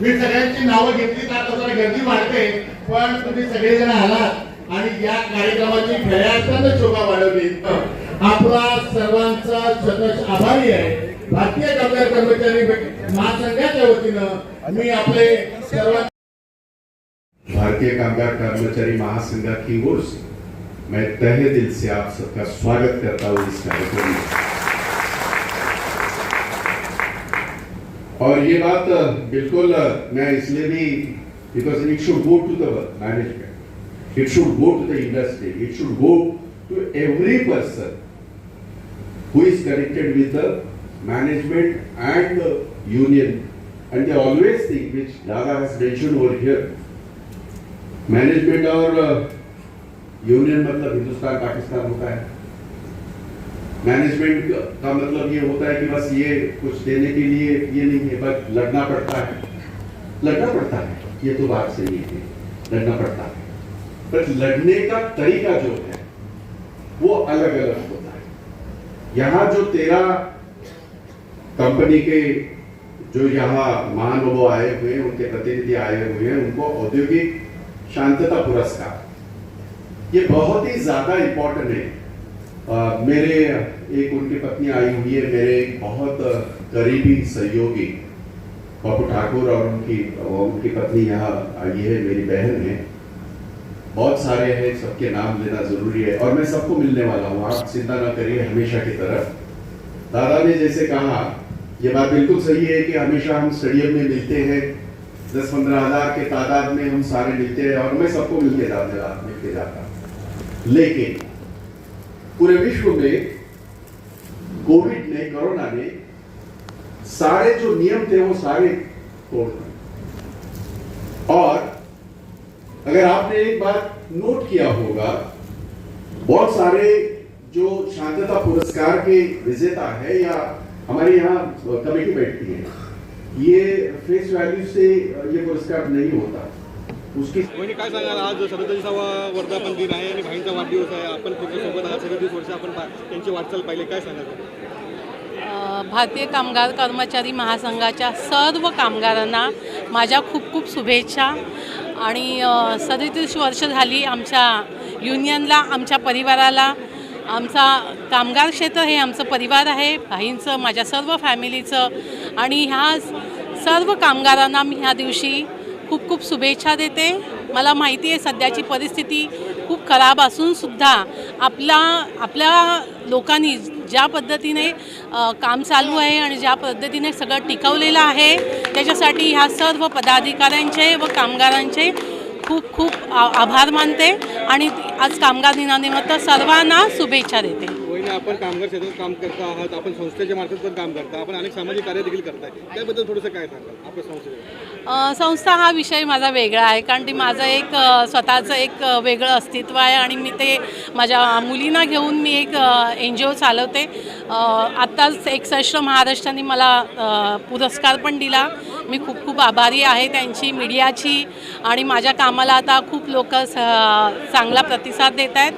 मी सगळ्यांची नावं घेतली तर आता गर्दी वाढते पण तुम्ही सगळेजण आलात आणि या कार्यक्रमाची खऱ्या शोभा वाढवली. आपला सर्वांचा सतत आभारी आहे. भारतीय कामगार कर्मचारी महासंघाच्या वतीनं मी आपले सर्व भारतीय कामगार कर्मचारी महासंघ की ओर से मैं तहे दिल से आप सबका स्वागत करता हूँ इस कार्यक्रम में. और ये बात अ, बिल्कुल अ, मैं इसलिए भी because it should go to the management it should go to the industry it should go to every person who is connected with the management and the union and they always think which Dada has mentioned over here management और union मतलब हिंदुस्तान पाकिस्तान होता है management का मतलब ये होता है कि बस ये कुछ देने के लिए ये नहीं है, बस लड़ना पड़ता है। लड़ना पड़ता है, ये तो बात सही है। लड़ना पड़ता है। पर लड़ने का तरीका जो है, वो अलग अलग होता है। यहाँ जो तेरा कंपनी के जो यहाँ महानुभाव आए हुए हैं, उनके प्रतिनिधि आए हुए हैं, उनको औद्योगिक शांतता पुरस्कार। ये बहुत ही ज़्यादा इम्पोर्टेंट है। अ, मेरे एक उनकी पत्नी आई हुई है मेरे एक बहुत करीबी सहयोगी पप्पू ठाकुर और उनकी उनकी पत्नी यहाँ आई है मेरी बहन है। बहुत सारे हैं सबके नाम लेना ज़रूरी है और मैं सबको मिलने वाला हूँ आप चिंता ना करिए हमेशा की तरह। दादा ने जैसे कहा ये बात बिल्कुल सही है कि हमेशा हम स्टेडियम में मिलते हैं दस पंद्रह हज़ार के तादाद में हम सारे मिलते हैं और मैं सबको मिलते जाते जा, मिलके जाता लेकिन पूरे विश्व में कोविड ने, कोरोना ने सारे जो नियम थे वो सारे तोड़ दिए। और अगर आपने एक बात नोट किया होगा, बहुत सारे जो शांतता पुरस्कार के विजेता है या हमारे यहाँ कमेटी बैठती है, ये फेस वैल्यू से ये पुरस्कार नहीं होता। उसकी काय सांगाल? आज सदतीसावा वर्धापन दिन आहे आणि भाईंचा वाढदिवस आहे. आपण त्याच्यासोबत आज सदतीस वर्ष आपण त्यांची वाटचाल पाहिली. काय सांगाल? भारतीय कामगार कर्मचारी महासंघाच्या सर्व कामगारांना माझ्या खूप खूप शुभेच्छा. आणि सदतीस वर्ष झाली आमच्या युनियनला आमच्या परिवाराला. आमचा कामगार क्षेत्र हे आमचं परिवार आहे. भाईंचं माझ्या सर्व फॅमिलीचं. आणि ह्या सर्व कामगारांना मी ह्या दिवशी खूप खूप शुभेच्छा देते. मला माहिती आहे सध्याची परिस्थिती खूप खराब असूनसुद्धा आपला आपल्या लोकांनी ज्या पद्धतीने काम चालू आहे आणि ज्या पद्धतीने सगळं टिकवलेलं आहे त्याच्यासाठी ह्या सर्व पदाधिकाऱ्यांचे व कामगारांचे खूप खूप आभार मानते आणि आज कामगार दिनानिमित्त सर्वांना शुभेच्छा देते. आपण कामगार क्षेत्रात काम करता आहात आपण संस्थेच्या मार्फत पण काम करता आपण अनेक सामाजिक कार्य देखील करताय. त्याबद्दल थोडंसं काय सांगाल? आपल्या संस्थेबद्दल संस्था हा विषय माझा वेगळा आहे कारण ती माझं एक स्वतःचं एक वेगळं अस्तित्व आहे आणि मी ते माझ्या मुलींना घेऊन मी एक एन जी ओ चालवते. आत्ताच एकसष्ट महाराष्ट्राने मला पुरस्कार पण दिला. मी खूप खूप आभारी आहे त्यांची मीडियाची आणि माझ्या कामाला आता खूप लोक चांगला प्रतिसाद देत आहेत.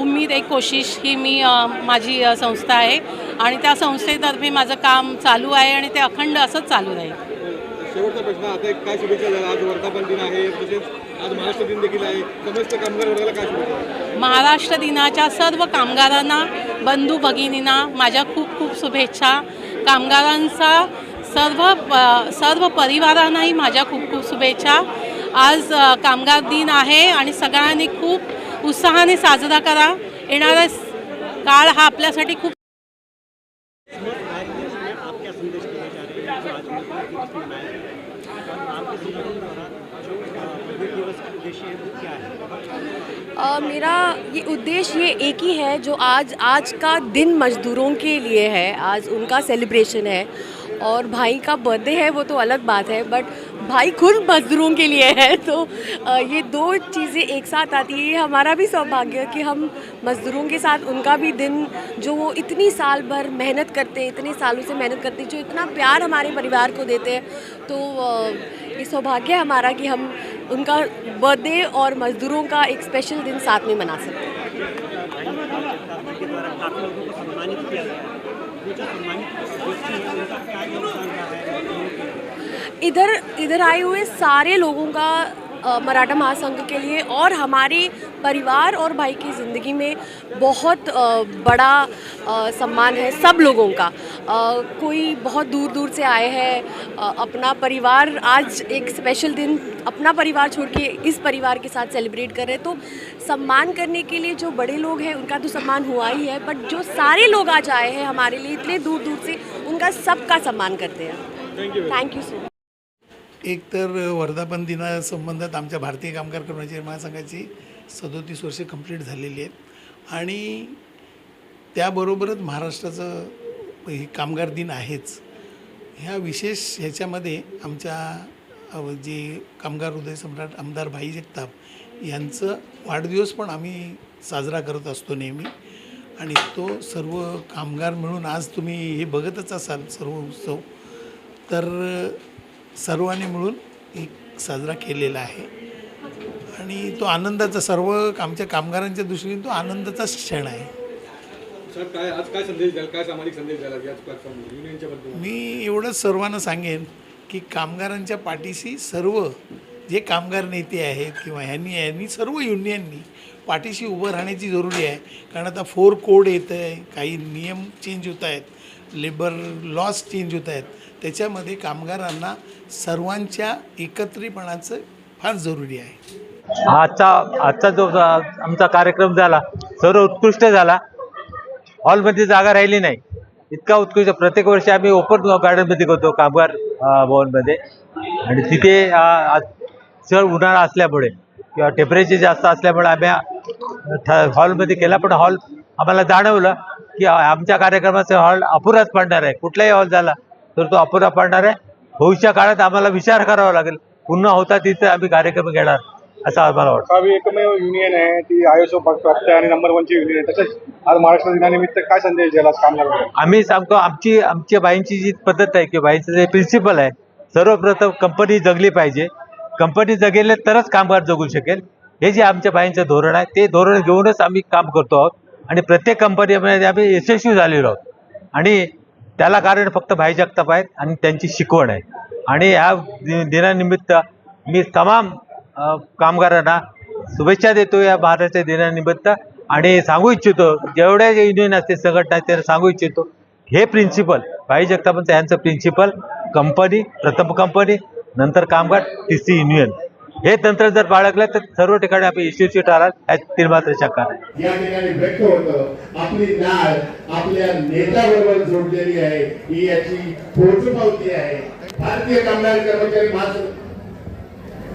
उम्मीद एक कोशिश ही मी माझी संस्था आहे. आणि त्या संस्थेतर्फे माझं काम चालू आहे आणि ते अखंड असंच चालू राहील. शेवटचा प्रश्न आता एक काय शुभेच्छा द्याल? आज वर्धापन दिन आहे तसेच आज महाराष्ट्र दिन देखील आहे. समस्त कामगार वर्गाला काय शुभेच्छा? महाराष्ट्र दिनाच्या सर्व कामगारांना बंधू भगिनींना माझ्या खूप खूप शुभेच्छा. कामगारांचा सर्व सर्व परिवारांनाही माझ्या खूप खूप शुभेच्छा. आज कामगार दिन आहे आणि सगळ्यांनी खूप उत्साहाने साजरा करा. येणारा काळ हा आपल्यासाठी खूप मेरा ये उद्देश्य ये एक ही है जो आज आज का दिन मज़दूरों के लिए है. आज उनका सेलिब्रेशन है. और भाई का बर्थडे है, वो तो अलग बात है बट भाई खुद मज़दूरों के लिए है तो ये दो चीज़ें एक साथ आती है। ये हमारा भी सौभाग्य कि हम मज़दूरों के साथ, उनका भी दिन जो वो इतनी साल भर मेहनत करते हैं इतने सालों से मेहनत करते हैं जो इतना प्यार हमारे परिवार को देते हैं तो ये सौभाग्य है हमारा कि हम उनका बर्थडे और मज़दूरों का एक स्पेशल दिन साथ में मना सकते हैं। इधर इधर आए हुए सारे लोगों का मराठा महासंघ के लिए और हमारी परिवार और भाई की ज़िंदगी में बहुत बड़ा सम्मान है सब लोगों का। कोई बहुत दूर दूर से आए हैं अपना परिवार आज एक स्पेशल दिन अपना परिवार छोड़ के इस परिवार के साथ सेलिब्रेट कर रहे हैं। तो सम्मान करने के लिए जो बड़े लोग हैं उनका तो सम्मान हुआ ही है बट जो सारे लोग आज आए हैं हमारे लिए इतने दूर दूर से उनका सबका सम्मान करते हैं। Thank you thank you so much एक तर वर्धापन दिनासंबंधात आमच्या भारतीय कामगार कर्मचारी महासंघाची सदोतीस वर्षे कंप्लीट झालेली आहेत. आणि त्याबरोबरच महाराष्ट्राचं हे कामगार दिन आहेच. ह्या विशेष ह्याच्यामध्ये आमच्या जे कामगार हृदय सम्राट आमदार भाई जगताप यांचं वाढदिवस पण आम्ही साजरा करत असतो नेहमी. आणि तो सर्व कामगार मिळून आज तुम्ही हे बघतच असाल सर्व उत्सव. तर सर्वांनी मिळून एक साजरा केलेला आहे. आणि तो आनंदाचा सर्व आमच्या कामगारांच्या दृष्टीने तो आनंदाचाच क्षण आहे. मी एवढंच सर्वांना सांगेन की कामगारांच्या पाठीशी सर्व जे कामगार नेते आहेत किंवा ह्यांनी ह्यांनी सर्व युनियननी पाठीशी उभं राहण्याची जरुरी आहे. कारण आता फोर कोड येतं आहे काही नियम चेंज होत आहेत लेबर लॉस चेंज होत आहेत. त्याच्यामध्ये कामगारांना सर्वांच्या एकत्रितपणाचं फार जरुरी आहे. आजचा आजचा जो आमचा कार्यक्रम झाला सर्व उत्कृष्ट झाला. हॉलमध्ये जागा राहिली नाही. इतका उत्कृष्ट प्रत्येक वर्षी आम्ही ओपन गार्डनमध्ये करतो कामगार भवनमध्ये. आणि तिथे सर उन्हाळा असल्यामुळे किंवा टेम्परेचर जास्त असल्यामुळे आम्ही हॉलमध्ये केला. पण हॉल आम्हाला जाणवलं की आमच्या कार्यक्रमाचा हॉल अपुराच पडणार आहे. कुठलाही हॉल झाला तर तो अपुरा पडणार आहे. भविष्य काळात आम्हाला विचार करावा लागेल. पुन्हा होता तिथे आम्ही कार्यक्रम घेणार. असं आम्हाला वाटतं. एकमेव युनियन आहे ती आयएसओ प्राप्त आणि नंबर वनची युनियन आहे. तसेच आज महाराष्ट्र दिनानिमित्त काय संदेश आज कामगार आम्ही सांगतो आमची आमच्या बाईंची जी पद्धत आहे किंवा बाईंचं जे प्रिन्सिपल आहे सर्वप्रथम कंपनी जगली पाहिजे. कंपनी जगेल तरच कामगार जगू शकेल. हे जे आमच्या बाईंचं धोरण आहे ते धोरण घेऊनच आम्ही काम करतो आहोत. आणि प्रत्येक कंपनीमध्ये आम्ही यशस्वी झालेलो आहोत. आणि त्याला कारण फक्त भाई जगताप आहेत आणि त्यांची शिकवण आहे. आणि ह्या दिनानिमित्त मी तमाम कामगारांना शुभेच्छा देतो या महाराष्ट्र दिनानिमित्त. आणि सांगू इच्छितो जेवढ्या युनियन असते संघटना त्यांना सांगू इच्छितो हे प्रिन्सिपल भाई जगतापंत यांचं प्रिन्सिपल कंपनी प्रथम कंपनी नंतर कामगार तिसरी युनियन हे तंत्र जर बाळगलं तर सर्व ठिकाणी आपण यशस्वी ठराल यात मात्र शंका नाही. या ठिकाणी व्यक्त होतं आपली नाळ आपल्या नेत्याबरोबर जोडलेली आहे ही याची पोचपावती आहे. भारतीय कामगार कर्मचारी महासंघ